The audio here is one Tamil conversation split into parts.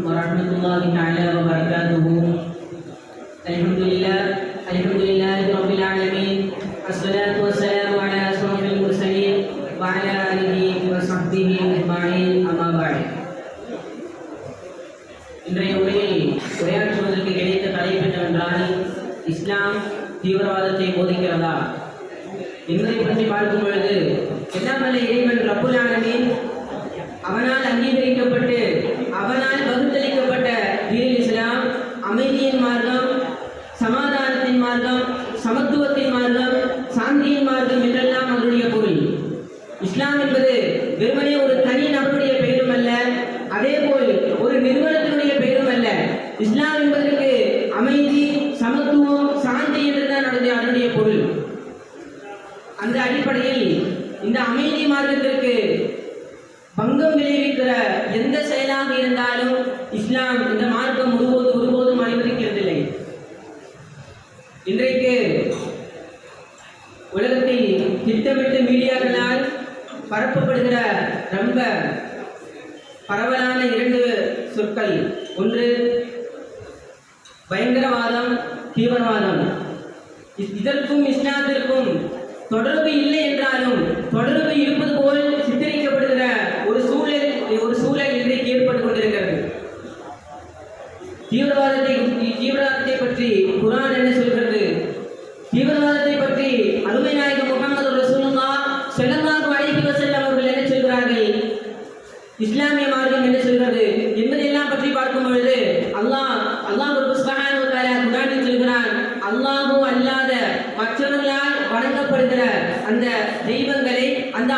ورحمة الله تعالى وبركاته الحمد لله الحمد لله رب العالمين الصلاة والسلام على أشرف المرسلين وعلى آله وصحبه أجمعين أما بعد இன்றைய உரையில் உரையாற்றுவதற்கு கிடைத்த தலைப்பு என்னவென்றால் இஸ்லாம் தீவிரவாதத்தை போதிக்கிறதா என்பதை பற்றி பார்க்கும் பொழுது எல்லாம் வல்ல இறைவன் ரப்புல் ஆலமீன் அவனால் அங்கீகரிக்கப்பட்டு அவனால் வகுத்தளிக்கப்பட்ட தீன் இஸ்லாம் அமைதியின் மார்க்கம் சமாதானத்தின் மார்க்கம் சமத்துவத்தின் மார்க்கம் சாந்தியின் மார்க்கம் என்றெல்லாம் அதனுடைய பொருள் இஸ்லாம் என்பது வெறுமனே ஒரு தனி நபருடைய பெயரும் அல்ல அதே போல் ஒரு நிறுவனத்தினுடைய பெயரும் அல்ல இஸ்லாம் என்பதற்கு அமைதி சமத்துவம் சாந்தி என்றுதான் அதனுடைய அதனுடைய பொருள் அந்த அடிப்படையில் இந்த அமைதி மார்க்கத்திற்கு பங்கம் எந்த செயலாக இருந்தாலும் இஸ்லாம் இந்த மார்க்கம் ஒருபோது ஒருபோதும் அனுமதிக்கிறதில்லை. இன்றைக்கு உலகத்தில் திட்டமிட்டு மீடியாக்களால் பரப்பப்படுகிற ரொம்ப பரவலான இரண்டு சொற்கள். ஒன்று பயங்கரவாதம் தீவிரவாதம். இதற்கும் இஸ்லாத்திற்கும் தொடர்பு இல்லை என்றாலும் தொடர்பு இருப்பது போல் சித்தரிக்கப்படுகிற ஒரு சூழல் ஒரு சூழல் இன்றைக்கு ஏற்பட்டு கொண்டிருக்கிறது. தீவிரவாதத்தை தீவிரவாதத்தை பற்றி குரான் என்ன சொல்கிறது? தீவிரவாதத்தை பற்றி அருமை நாயகம் முகமது ரசூலுல்லா செல்லமாக அலைஹி வஸல்லம் அவர்கள் என்ன சொல்கிறார்கள்? இஸ்லாமிய மார்க்கம் என்ன சொல்கிறது? என்பதையெல்லாம் பற்றி பார்க்கும் பொழுது அல்லாஹ் அல்லாஹ் ஒரு வ தஆலா சொல்கிறான் அல்லாஹும் அல்லாத மற்றவர்களால் வணங்கப்படுகிற அந்த தெய்வங்களை அந்த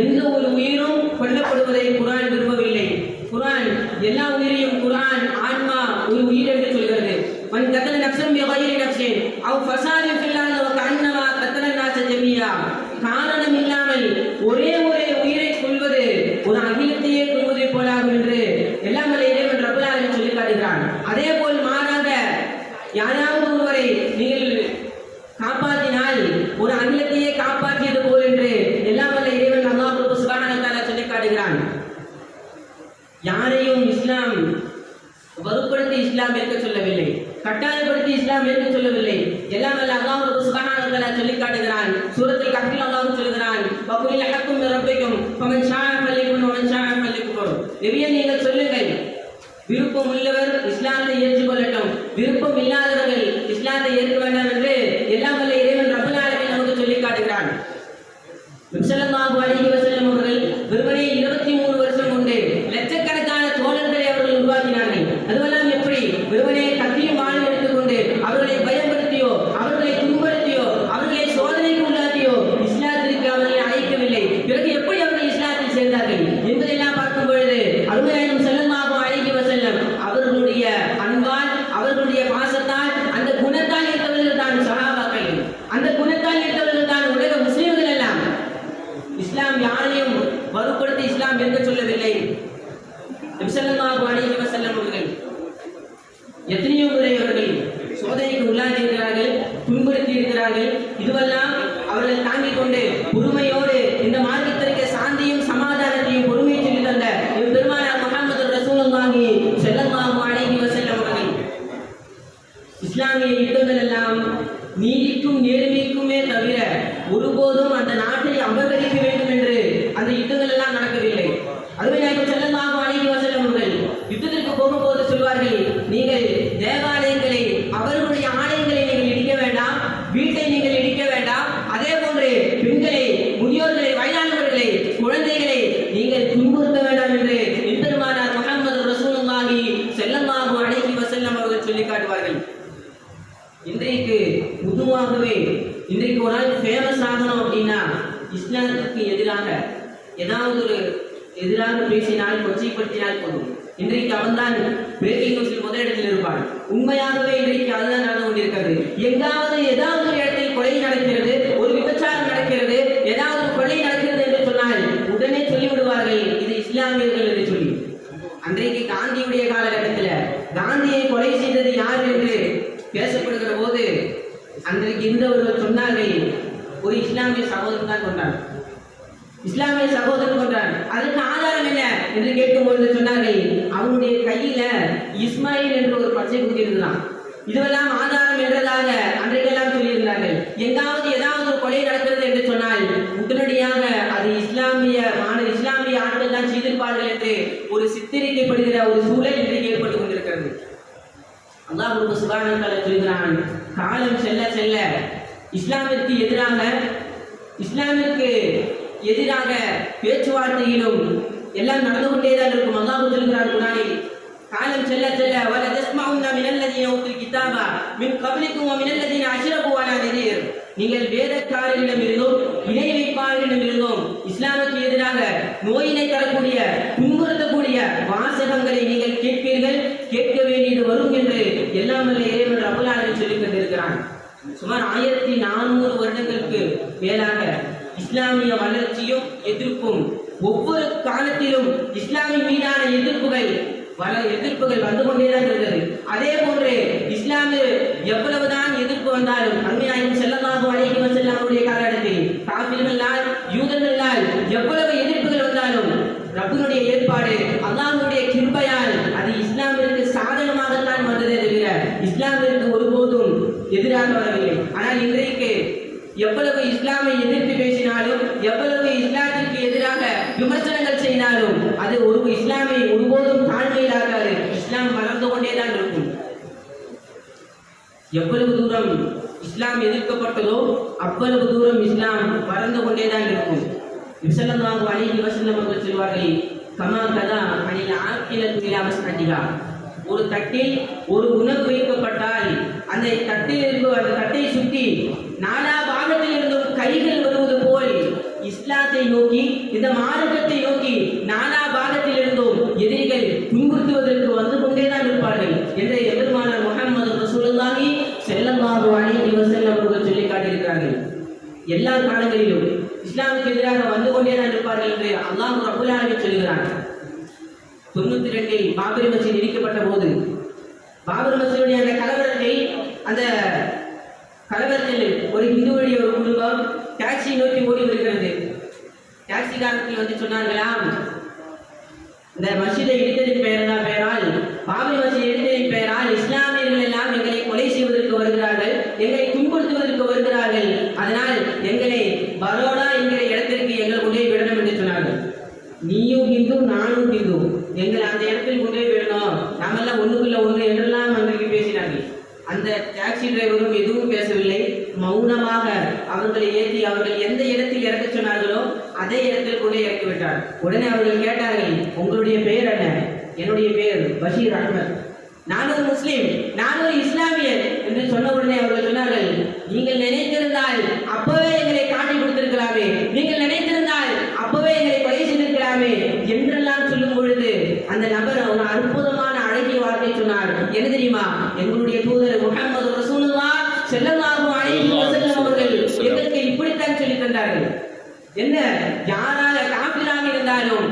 எந்த ஒரு உயிரும் கொல்லப்படுவதை குரான் விரும்பவில்லை. குரான் எல்லா உயிரையும் குரான் ஆன்மா ஒரு உயிர் என்று சொல்கிறது. மன் கத்தன நஃப்ஸன் பிகைரி நஃப்ஸின். அவ் ஃபஸாதின் ஃபில் அர்தி வ கஅன்னமா கத்தல நாஸ காரணம் இல்லாமல் ஒரே ஒரே உயிரை கொள்வது ஒரு அகிலத்தையே கொள்வதை போலாகும் என்று எல்லாம் இறைவன் ரப்பல் சொல்லி காட்டுகிறான். அதே போல் மாறாக யாராவது ஒருவரை நீங்கள் காப்பாற்றினால் ஒரு அகிலத்தையே காப்பாற்றியது போல் என்று எல்லாம் வல்ல இறைவன் அல்லாஹ் சுப்ஹானஹு வ தஆலா சொல்லி காட்டுகிறான் யாரையும் இஸ்லாம் வலுப்படுத்தி இஸ்லாம் ஏற்க சொல்லவில்லை கட்டாயப்படுத்தி இஸ்லாம் ஏற்க சொல்லவில்லை. எல்லாம் வல்ல அல்லாஹ் சுப்ஹானஹு சொல்லி காட்டுகிறான். சூரத்தில் கஹ்ஃபில் அல்லாஹ் சொல்கிறான் வகுலில் ஹக்கும் மின் ரப்பிக்கும். ஃபமன் ஷாஅ ஃபல்யகுன் வமன் ஷாஅ ஃபல்யக்ஃபுர் நபியே நீங்கள் சொல்லுங்கள். விருப்பம் உள்ளவர் இஸ்லாத்தை ஏற்றுக்கொள்ளட்டும் விருப்பம் இல்லாதவர்கள் இஸ்லாத்தை ஏற்க வேண்டாம் என்று எல்லாம் வல்ல இறைவன் ரப்பல் ஆலமீன் நமக்கு சொல்லி காட்டுகிறான். ஸல்லல்லாஹு அலைஹி வசல் அவர்கள் வெறுமனே இருபத்தி மூணு வருஷம் கொண்டு லட்சக்கணக்கான தோழர்களை அவர்கள் உருவாக்கினார்கள் அதுவெல்லாம் எப்படி வெறுமனே கத்தியும் வாழும் எடுத்துக்கொண்டு அவர்களை பயன்படுத்தியோ அவர்களை துன்படுத்தியோ அவர்களை சோதனைக்கு உள்ளாக்கியோ இஸ்லாத்திற்கு அவர்களை அழைக்கவில்லை பிறகு எப்படி அவர்கள் இஸ்லாத்தில் சேர்ந்தார்கள் என்பதெல்லாம் பார்க்கும் பொழுது அருமையாயும் ஸல்லல்லாஹு அலைஹி வஸல்லம் அவர்களுடைய அன்பால் அவர்களுடைய பாசத்தால் அந்த குணத்தால் இருந்தவர்கள் தான் சஹாபாக்கள் அந்த குணத்தால் இருந்தவர்கள் தான் உலக முஸ்லிம்கள் எல்லாம் இஸ்லாம் யாரையும் வலுப்படுத்தி இஸ்லாம் என்று சொல்லவில்லை நபிசல்லாஹு அலைஹி வஸல்லம் அவர்கள் எத்தனையோ முறை அவர்கள் சோதனைக்கு உள்ளாகி இருக்கிறார்கள் துன்புறுத்தி இருக்கிறார்கள் இதுவெல்லாம் அவர்கள் தாங்கிக் கொண்டு பொறுமையோடு இந்த மார்க்கத்திற்கு சாந்தியும் சமாதானத்தையும் பொறுமை சொல்லி தந்த பெருமானார் முகமது ரசூலுல்லாஹி ஸல்லல்லாஹு அலைஹி வஸல்லம் அவர்கள். இஸ்லாமிய யுத்தங்கள் எல்லாம் நீதிக்கும் நேர்மைக்குமே தவிர ஒருபோதும் அந்த நாட்டை அபகரிக்க வேண்டும் என்று அந்த யுத்தங்கள் எல்லாம் நடக்கவில்லை. அதுவே செல்லமாக அழகி வசல்லம் அவர்கள் யுத்தத்திற்கு போகும்போது சொல்வார்கள் நீங்கள் தேவாலயங்களை அவர்களுடைய ஆலயங்களை நீங்கள் இடிக்க வேண்டாம் வீட்டை நீங்கள் இடிக்க வேண்டாம். அதே போன்று பெண்களை முதியோர்களை வயதானவர்களை குழந்தைகளை நீங்கள் துன்புறுத்த வேண்டாம் என்று எம்பெருமானார் முகமது ரசூலுல்லாஹி செல்லமாக அலைஹி வசல்லம் அவர்கள் சொல்லி காட்டுவார்கள். இன்றைக்கு முதுவாகவே இன்றைக்கு ஒரு நாள் ஃபேமஸ் ஆகணும் அப்படின்னா இஸ்லாத்துக்கு எதிராக ஏதாவது ஒரு எதிராக பேசினால் கொச்சைப்படுத்தினால் போதும். இன்றைக்கு அவன்தான் பிரேக்கிங் நியூஸில் முதலிடத்தில் இருப்பான். உண்மையாகவே இன்றைக்கு அதுதான் நடந்து கொண்டிருக்கிறது. எங்காவது ஏதாவது ஒரு இடத்தில் கொலை நடக்கிறது ஒரு விபச்சாரம் நடக்கிறது ஏதாவது ஒரு கொலை நடக்கிறது என்று சொன்னால் உடனே சொல்லி இஸ்லாமியர்கள் என்று சொல்லி. அன்றைக்கு காந்தியுடைய காலகட்டத்தில் காந்தியை கொலை செய்தது யார் என்று பேசப்படுகிற போது அன்றைக்கு இருந்தவர்கள் சொன்னார்கள் ஒரு இஸ்லாமிய சகோதரன் தான் கொண்டார் இஸ்லாமிய சகோதரன் கொண்டார் அதற்கு ஆதாரம் என்ன என்று கேட்கும்பொழுது சொன்னார்கள் அவனுடைய கையில இஸ்மாயில் என்று ஒரு பச்சை குத்தி இருந்தான் இதுவெல்லாம் ஆதாரம் என்றதாக அன்றைக்கெல்லாம் சொல்லியிருந்தார்கள். எங்காவது ஏதாவது ஒரு கொலை நடக்கிறது என்று சொன்னால் உடனடியாக அது இஸ்லாமிய மாணவ இஸ்லாமிய ஆட்கள் தான் செய்திருப்பார்கள் என்று ஒரு சித்தரிக்கப்படுகிற ஒரு சூழல் இன்றைக்கு ஏற்பட்டு கொண்டிருக்கிறது. அல்லாஹ் சுபானத்தால சொல்கிறான் காலம் செல்ல செல்ல இஸ்லாமிற்கு எதிராக இஸ்லாமிற்கு எதிராக பேச்சுவார்த்தையிலும் எல்லாம் நடந்து கொண்டே தான் இருக்கும். அல்லாஹ் சொல்கிறார் குரானில் காலம் செல்ல செல்ல வல தஸ்மவுன்ன மினல்லதீன ஊத்துல் கிதாபா மின் கபலிக்கும் வ மினல்லதீன அஷ்ரகு வலா நதீர். நீங்கள் வேதக்காரர்களிடம் இருந்தோம் இணை வைப்பாளர்களிடம் இருந்தோம் இஸ்லாமுக்கு எதிராக நோயினை தரக்கூடிய துன்புறுத்தக்கூடிய வாசகங்களை நீங்கள் கேட்பீர்கள் கேட்க வேண்டியது வரும் என்று எல்லாம் வல்ல இறைவன் ரபுல்லாலில் சொல்லிக் கொண்டிருக்கிறான். சுமார் ஆயிரத்தி நானூறு வருடங்களுக்கு மேலாக இஸ்லாமிய வளர்ச்சியும் எதிர்ப்பும். ஒவ்வொரு காலத்திலும் இஸ்லாமிய மீதான எதிர்ப்புகள் பல எதிர்ப்புகள் வந்து கொண்டேதான் இருக்கிறது அதே போன்று இஸ்லாமிய எவ்வளவுதான் எதிர்ப்பு வந்தாலும் அருமையாயும் செல்லமாக அழைக்கி செல்ல அவருடைய காலகட்டத்தில் காப்பிர்களால் யூதர்களால் எவ்வளவு எதிர்ப்புகள் வந்தாலும் ரப்புனுடைய ஏற்பாடு அல்லாஹ்வுடைய கிருபையால் அது இஸ்லாமிற்கு சாதகமாகத்தான் வந்ததே தவிர இஸ்லாமிற்கு ஒருபோதும் எதிராக வரவில்லை. ஆனால் இன்றைக்கு எவ்வளவு இஸ்லாமை எதிர்த்து பேசினாலும் எவ்வளவு இஸ்லாத்திற்கு எதிராக விமர்சனங்கள் செய்தாலும் அது ஒரு இஸ்லாமை ஒருபோதும் தாழ்மையிலாக்காது இஸ்லாம் வளர்ந்து கொண்டேதான் இருக்கும். எவ்வளவு தூரம் இஸ்லாம் எதிர்க்கப்பட்டதோ அவ்வளவு தூரம் இஸ்லாம் வளர்ந்து கொண்டேதான் இருக்கும். விசலமாக அழகி வசல்லம் சொல்வார்கள் கமா கதா அணில் ஆக்கிலத்தில் அவசரட்டிகா ஒரு தட்டில் ஒரு உணவு வைக்கப்பட்டால் அந்த தட்டில் இருந்து அந்த தட்டை சுற்றி நாலா பாகத்தில் இருந்தும் கைகள் வருவது போல் இஸ்லாத்தை நோக்கி இந்த மார்க்கத்தை நோக்கி நாலா பாகத்தில் இருந்தும் எதிரிகள் துன்புறுத்துவதற்கு வந்து கொண்டேதான் இருப்பார்கள் என்ற எதிர்மானர் முகமது ரசூலுல்லாஹி செல்லல்லாஹு அலைஹி வஸல்லம் அவர்கள் சொல்லி காட்டியிருக்கிறார்கள். எல்லா காலங்களிலும் இஸ்லாமுக்கு எதிராக வந்து கொண்டேதான் இருப்பார்கள் என்று அல்லாஹ் ரபுல் சொல்கிறார்கள் தொண்ணூத்தி ரெண்டில் பாபரி மசீன் இடிக்கப்பட்ட போது பாபர் மசீதுடைய அந்த கலவரத்தை அந்த கலவரத்தில் ஒரு இந்துவுடைய ஒரு குடும்பம் டாக்ஸி நோக்கி ஓடி வருகிறது. டாக்ஸிக்காரத்தில் வந்து சொன்னார்களாம் இந்த மசீதை இடித்ததின் பெயர் தான் பாபரி மசீத் இடித்ததின் பெயரால் இஸ்லாமியர்கள் எல்லாம் எங்களை கொலை செய்வதற்கு வருகிறார்கள் எங்களை துன்புறுத்துவதற்கு வருகிறார்கள் அதனால் எங்களை பரோடா என்கிற இடத்திற்கு எங்கள் கொண்டு போய் விடணும் என்று சொன்னார்கள் நீயும் ஹிந்து நானும் ஹிந்து. எங்களை அந்த இடத்தில் கொண்டே வேணும் விடணும். நாமெல்லாம் ஒண்ணுக்குள்ள ஒண்ணு என்றெல்லாம் அன்றைக்கு பேசினார்கள். அந்த டாக்ஸி டிரைவரும் எதுவும் பேசவில்லை. மௌனமாக அவர்களை ஏற்றி அவர்கள் எந்த இடத்தில் இறக்க சொன்னார்களோ அதே இடத்தில் கொண்டே இறக்கி விட்டார். உடனே அவர்கள் கேட்டார்கள் உங்களுடைய பெயர் என்ன? என்னுடைய பெயர் பஷீர் அஹ்மத் நான் ஒரு முஸ்லீம் நான் ஒரு இஸ்லாமியர் என்று சொன்ன உடனே அவர்கள் சொன்னார்கள் நீங்கள் நினைத்திருந்தால் அப்பவே எங்களை காட்டி கொடுத்திருக்கலாமே நீங்கள் நினைத்திருந்தால் அப்பவே எங்களை கொலை செய்திருக்கலாமே என்றெல்லாம் சொல்லும் பொழுது அந்த நபர் ஒரு அற்புதமான அழகிய வார்த்தை சொன்னார் என்ன தெரியுமா எங்களுடைய தூதர் முகமது ரசூலுல்லாஹ் ஸல்லல்லாஹு அலைஹி வஸல்லம் அவர்கள் எங்களுக்கு இப்படித்தான் சொல்லி தந்தார்கள். என்ன? யாராக காபிராக இருந்தாலும்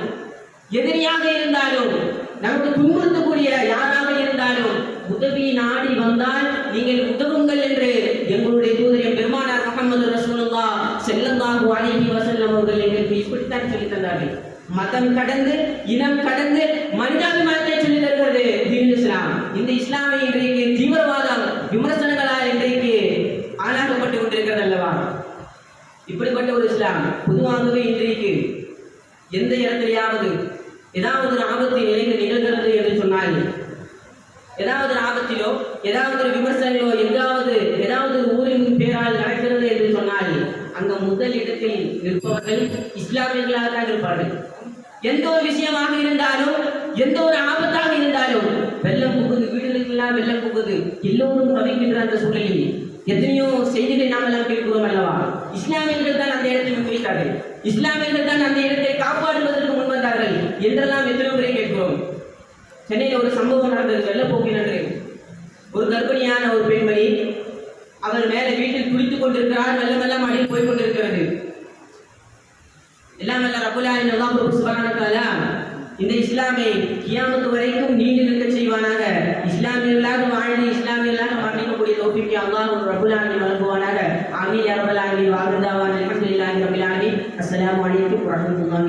எதிரியாக இருந்தாலும் நமக்கு துன்புறுத்தக்கூடிய யாராக இருந்தாலும் உதவி நாடி வந்தால் நீங்கள் உதவுங்கள் என்று எங்களுடைய தூதரின் பெருமானார் முகமது ரசூலுல்லா செல்லல்லாஹு அலைஹி வஸல்லம் அவர்கள் எங்களுக்கு இப்படித்தான் சொல்லி தந்தார்கள். மதம் கடந்து இனம் கடந்து மனிதாபிமானத்தை சொல்லி தருகிறது. தீன் இஸ்லாம். இந்த இஸ்லாமை இன்றைக்கு தீவிரவாதம் விமர்சனங்களால் இன்றைக்கு ஆளாகப்பட்டு கொண்டிருக்கிறது அல்லவா? இப்படிப்பட்ட ஒரு இஸ்லாம் பொதுவாகவே இன்றைக்கு எந்த இடத்திலேயாவது ஏதாவது ஒரு ஆபத்து நிலைக்கு நிகழ்கிறது என்று சொன்னால் ஏதாவது ஒரு ஆபத்திலோ ஏதாவது ஒரு விமர்சனங்களோ எங்காவது ஏதாவது ஒரு ஊரின் பேரால் நடக்கிறது என்று சொன்னால் அங்க முதல் இடத்தில் நிற்பவர்கள் இஸ்லாமியர்களாக தான் இருப்பார்கள். எந்த ஒரு விஷயமாக இருந்தாலும் எந்த ஒரு ஆபத்தாக இருந்தாலும் வெள்ளம் புகுது வீடுகளுக்கெல்லாம் வெள்ளம் புகுது எல்லோரும் தவிக்கின்ற அந்த சூழலில் எத்தனையோ செய்திகளை நாம் எல்லாம் கேட்கிறோம் அல்லவா? இஸ்லாமியர்கள் தான் அந்த இடத்தை முன்வைத்தார்கள் இஸ்லாமியர்கள் தான் அந்த இடத்தை காப்பாற்றுவதற்கு முன் வந்தார்கள். என்றெல்லாம் எத்தனையோ முறை கேட்கிறோம். சென்னையில் ஒரு சம்பவம் நடந்தது. வெள்ளப்போக்கில் என்று ஒரு கர்ப்பிணியான ஒரு பெண்மணி அவர் மேலே வீட்டில் குளித்துக் கொண்டிருக்கிறார் மெல்ல மெல்ல மடியில் போய் கொண்டிருக்கிறது. எல்லாம் வல்ல ரபுல்லாயின் அல்லாஹ் சுப்ஹானஹு வ இந்த இஸ்லாமை கியாமத்து வரைக்கும் நீண்டு நிற்க செய்வானாக. இஸ்லாமியர்களாக அல்லாஹ் ரபுல் ஆலமீன் வழங்குவானாக. ஆமீன் யா ரப்பல் அலமதுல்லாஹி வாஹிதாவான் அஸ்லாம் ரப்பில் வரமத்துல்லாஹி